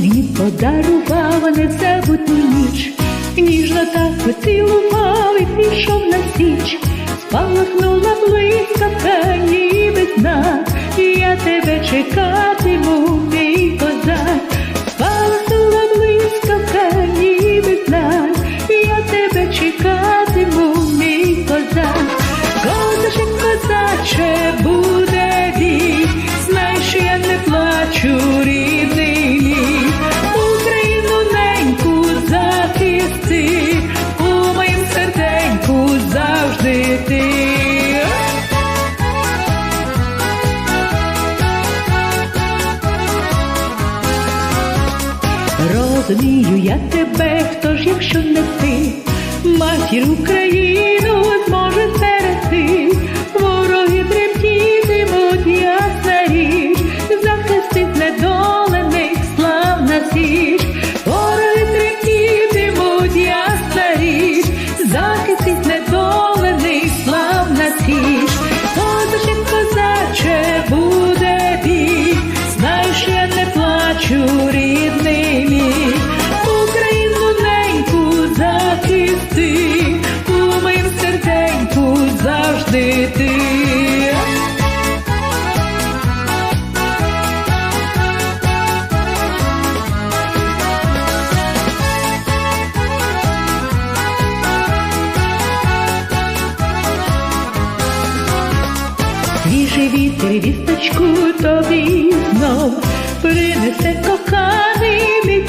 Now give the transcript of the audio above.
мені подарував незабутню ніч, ніжно так поцілував і пішов на січ, спалахнула блискавка, ніби знак, і я тебе чекатиму, Розумію я тебе, хто ж, якщо не ти, матір Україну зможе завжди ти. Вітер вісточку тобі знов принесе коханий мій